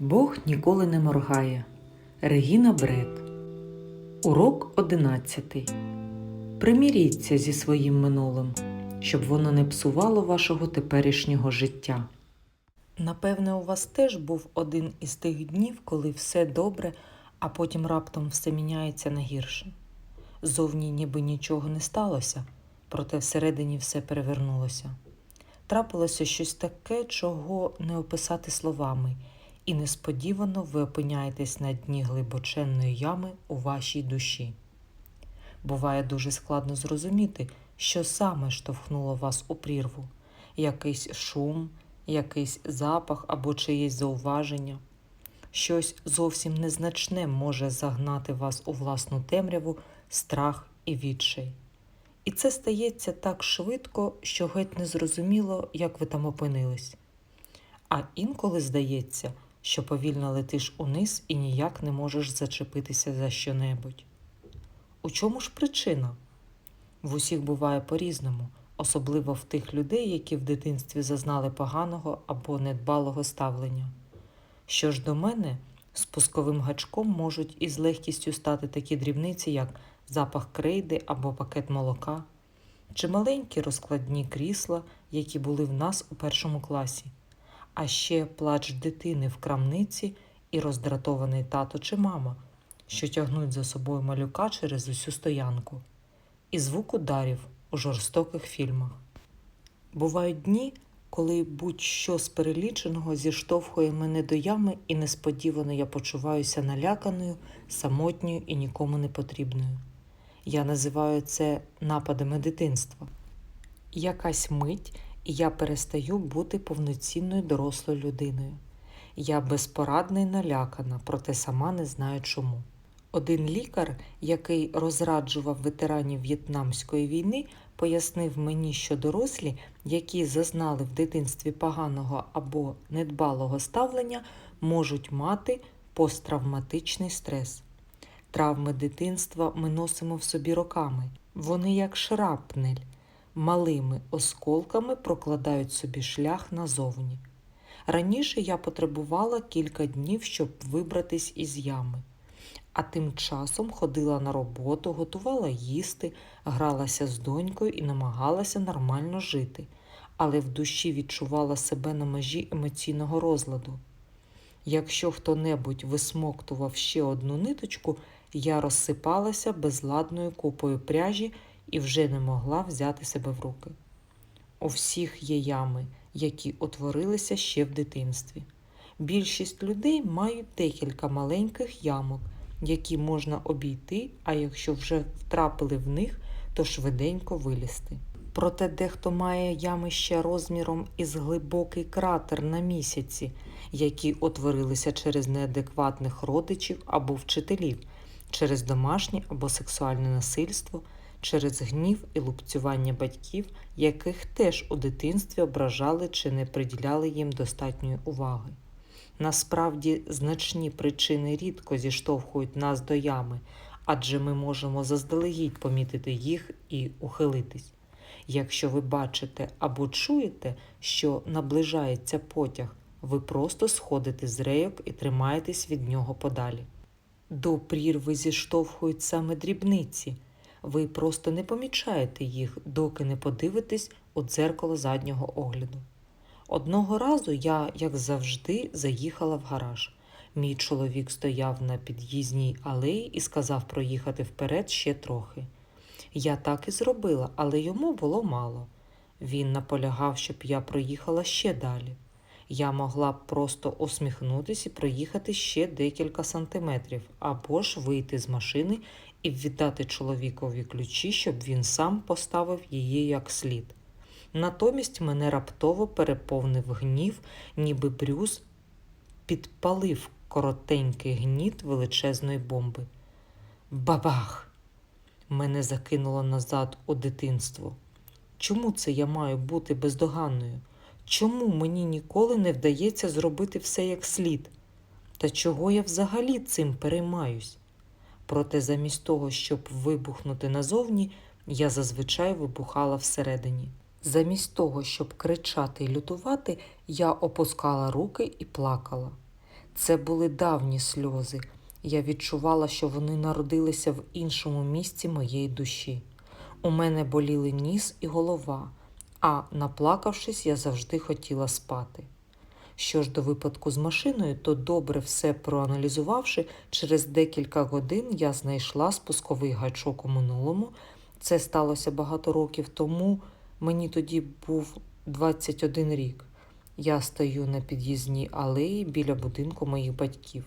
Бог ніколи не моргає. Регіна Бред. Урок 11. Приміріться зі своїм минулим, щоб воно не псувало вашого теперішнього життя. Напевне, у вас теж був один із тих днів, коли все добре, а потім раптом все міняється на гірше. Зовні ніби нічого не сталося, проте всередині все перевернулося. Трапилося щось таке, чого не описати словами, і несподівано ви опиняєтесь на дні глибоченної ями у вашій душі. Буває дуже складно зрозуміти, що саме штовхнуло вас у прірву, якийсь шум, якийсь запах або чиєсь зауваження. Щось зовсім незначне може загнати вас у власну темряву, страх і відчай. І це стається так швидко, що геть не зрозуміло, як ви там опинились. А інколи здається, що повільно летиш униз і ніяк не можеш зачепитися за щонебудь. У чому ж причина? В усіх буває по-різному, особливо в тих людей, які в дитинстві зазнали поганого або недбалого ставлення. Що ж до мене, спусковим гачком можуть із легкістю стати такі дрібниці, як запах крейди або пакет молока, чи маленькі розкладні крісла, які були в нас у першому класі, а ще плач дитини в крамниці і роздратований тато чи мама, що тягнуть за собою малюка через усю стоянку, і звук ударів у жорстоких фільмах. Бувають дні, коли будь-що з переліченого зіштовхує мене до ями, і несподівано я почуваюся наляканою, самотньою і нікому не потрібною. Я називаю це нападами дитинства. Якась мить, я перестаю бути повноцінною дорослою людиною. Я безпорадна і налякана, проте сама не знаю чому. Один лікар, який розраджував ветеранів В'єтнамської війни, пояснив мені, що дорослі, які зазнали в дитинстві поганого або недбалого ставлення, можуть мати посттравматичний стрес. Травми дитинства ми носимо в собі роками. Вони, як шрапнель, малими осколками прокладають собі шлях назовні. Раніше я потребувала кілька днів, щоб вибратись із ями, а тим часом ходила на роботу, готувала їсти, гралася з донькою і намагалася нормально жити, але в душі відчувала себе на межі емоційного розладу. Якщо хто-небудь висмоктував ще одну ниточку, я розсипалася безладною купою пряжі і вже не могла взяти себе в руки. У всіх є ями, які утворилися ще в дитинстві. Більшість людей мають декілька маленьких ямок, які можна обійти, а якщо вже втрапили в них, то швиденько вилізти. Проте дехто має ями ще розміром із глибокий кратер на місяці, які утворилися через неадекватних родичів або вчителів, через домашнє або сексуальне насильство, через гнів і лупцювання батьків, яких теж у дитинстві ображали чи не приділяли їм достатньої уваги. Насправді, значні причини рідко зіштовхують нас до ями, адже ми можемо заздалегідь помітити їх і ухилитись. Якщо ви бачите або чуєте, що наближається потяг, ви просто сходите з рейок і тримаєтесь від нього подалі. До прірви зіштовхують саме дрібниці. Ви просто не помічаєте їх, доки не подивитесь у дзеркало заднього огляду. Одного разу я, як завжди, заїхала в гараж. Мій чоловік стояв на під'їзній алеї і сказав проїхати вперед ще трохи. Я так і зробила, але йому було мало. Він наполягав, щоб я проїхала ще далі. Я могла б просто усміхнутися і проїхати ще декілька сантиметрів, або ж вийти з машини і віддати чоловікові ключі, щоб він сам поставив її як слід. Натомість мене раптово переповнив гнів, ніби Брюс підпалив коротенький гніт величезної бомби. Бабах! Мене закинуло назад у дитинство. Чому це я маю бути бездоганною? Чому мені ніколи не вдається зробити все як слід? Та чого я взагалі цим переймаюсь? Проте замість того, щоб вибухнути назовні, я зазвичай вибухала всередині. Замість того, щоб кричати і лютувати, я опускала руки і плакала. Це були давні сльози. Я відчувала, що вони народилися в іншому місці моєї душі. У мене боліли ніс і голова, а наплакавшись, я завжди хотіла спати. Що ж до випадку з машиною, то добре все проаналізувавши, через декілька годин я знайшла спусковий гачок у минулому. Це сталося багато років тому. Мені тоді був 21 рік. Я стою на під'їзній алеї біля будинку моїх батьків,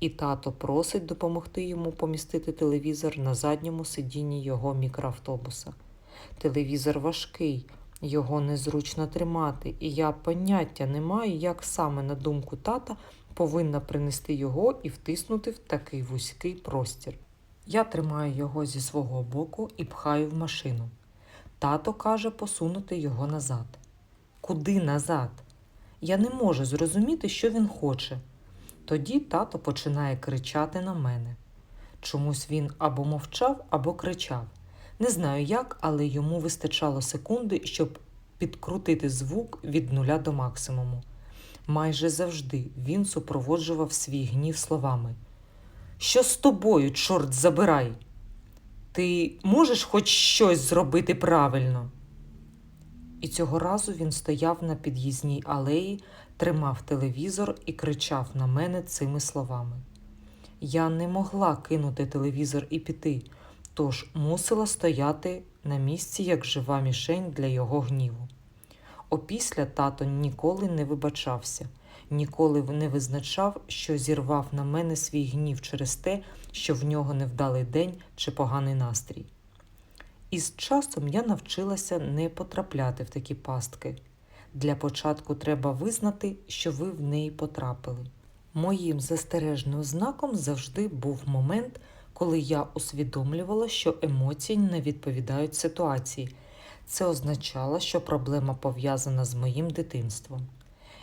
і тато просить допомогти йому помістити телевізор на задньому сидінні його мікроавтобуса. Телевізор важкий, його незручно тримати, і я поняття не маю, як саме на думку тата повинна принести його і втиснути в такий вузький простір. Я тримаю його зі свого боку і пхаю в машину. Тато каже посунути його назад. Куди назад? Я не можу зрозуміти, що він хоче. Тоді тато починає кричати на мене. Чомусь він або мовчав, або кричав. Не знаю як, але йому вистачало секунди, щоб підкрутити звук від нуля до максимуму. Майже завжди він супроводжував свій гнів словами: Що з тобою, чорт забирай? Ти можеш хоч щось зробити правильно? І цього разу він стояв на під'їзній алеї, тримав телевізор і кричав на мене цими словами. Я не могла кинути телевізор і піти, тож мусила стояти на місці як жива мішень для його гніву. Опісля тато ніколи не вибачався, ніколи не визначав, що зірвав на мене свій гнів через те, що в нього невдалий день чи поганий настрій. І з часом я навчилася не потрапляти в такі пастки. Для початку треба визнати, що ви в неї потрапили. Моїм застережним знаком завжди був момент, коли я усвідомлювала, що емоції не відповідають ситуації. Це означало, що проблема пов'язана з моїм дитинством.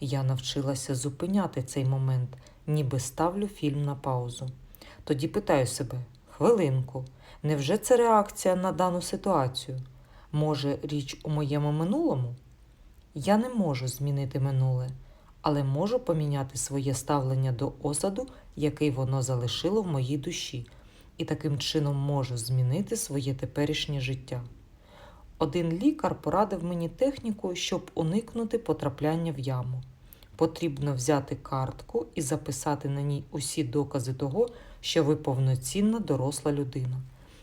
Я навчилася зупиняти цей момент, ніби ставлю фільм на паузу. Тоді питаю себе: хвилинку, невже це реакція на дану ситуацію? Може, річ у моєму минулому? Я не можу змінити минуле, але можу поміняти своє ставлення до осаду, який воно залишило в моїй душі, і таким чином можу змінити своє теперішнє життя. Один лікар порадив мені техніку, щоб уникнути потрапляння в яму. Потрібно взяти картку і записати на ній усі докази того, що ви повноцінна доросла людина.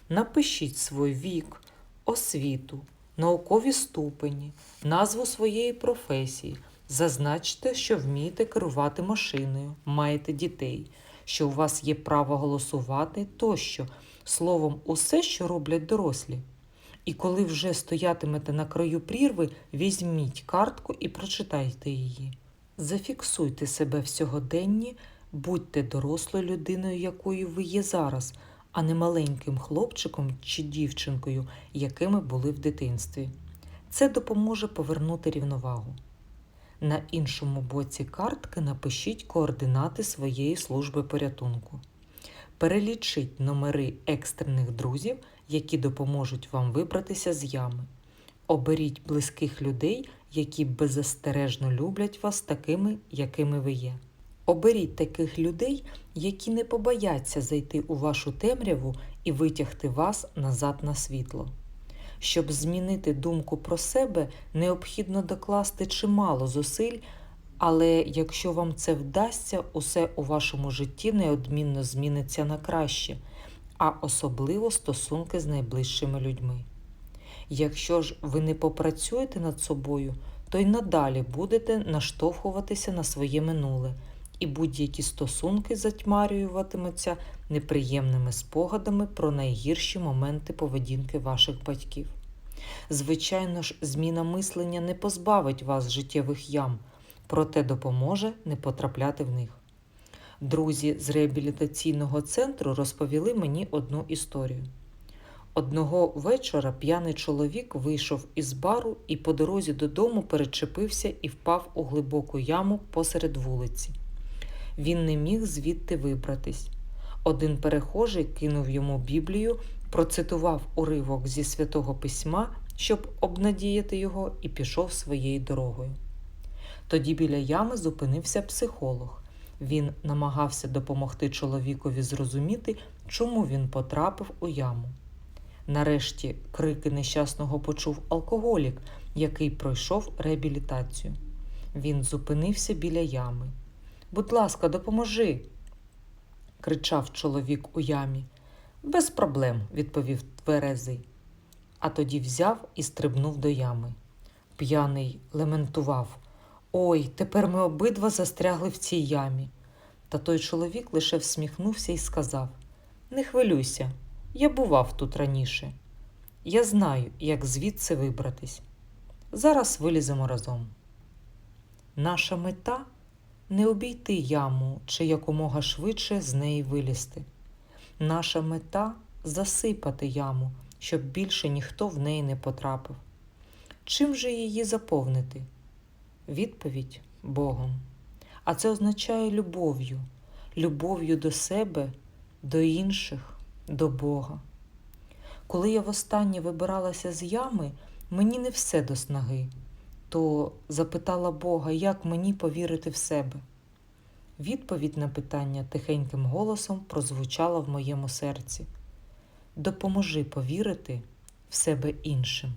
Напишіть свій вік, освіту, наукові ступені, назву своєї професії. Зазначте, що вмієте керувати машиною, маєте дітей, що у вас є право голосувати тощо, словом, усе, що роблять дорослі. І коли вже стоятимете на краю прірви, візьміть картку і прочитайте її. Зафіксуйте себе в сьогоденні, будьте дорослою людиною, якою ви є зараз, а не маленьким хлопчиком чи дівчинкою, якими були в дитинстві. Це допоможе повернути рівновагу. На іншому боці картки напишіть координати своєї служби порятунку. Перелічіть номери екстрених друзів, які допоможуть вам вибратися з ями. Оберіть близьких людей, які беззастережно люблять вас такими, якими ви є. Оберіть таких людей, які не побояться зайти у вашу темряву і витягти вас назад на світло. Щоб змінити думку про себе, необхідно докласти чимало зусиль, але якщо вам це вдасться, усе у вашому житті неодмінно зміниться на краще, а особливо стосунки з найближчими людьми. Якщо ж ви не попрацюєте над собою, то й надалі будете наштовхуватися на своє минуле, і будь-які стосунки затьмарюватимуться неприємними спогадами про найгірші моменти поведінки ваших батьків. Звичайно ж, зміна мислення не позбавить вас життєвих ям, проте допоможе не потрапляти в них. Друзі з реабілітаційного центру розповіли мені одну історію. Одного вечора п'яний чоловік вийшов із бару і по дорозі додому перечепився і впав у глибоку яму посеред вулиці. Він не міг звідти вибратись. Один перехожий кинув йому Біблію, процитував уривок зі святого письма, щоб обнадіяти його, і пішов своєю дорогою. Тоді біля ями зупинився психолог. Він намагався допомогти чоловікові зрозуміти, чому він потрапив у яму. Нарешті крики нещасного почув алкоголік, який пройшов реабілітацію. Він зупинився біля ями. Будь ласка, допоможи. кричав чоловік у ямі. Без проблем, відповів тверезий. А тоді взяв і стрибнув до ями. П'яний лементував. Ой, тепер ми обидва застрягли в цій ямі. Та той чоловік лише всміхнувся і сказав: Не хвилюйся, я бував тут раніше. Я знаю, як звідси вибратись. Зараз виліземо разом. Наша мета не обійти яму чи якомога швидше з неї вилізти. Наша мета засипати яму, щоб більше ніхто в неї не потрапив. Чим же її заповнити? Відповідь Богом. А це означає любов'ю, любов'ю до себе, до інших, до Бога. Коли я востаннє вибиралася з ями, мені не все до снаги, то запитала Бога, як мені повірити в себе. Відповідь на питання тихеньким голосом прозвучала в моєму серці. Допоможи повірити в себе іншим.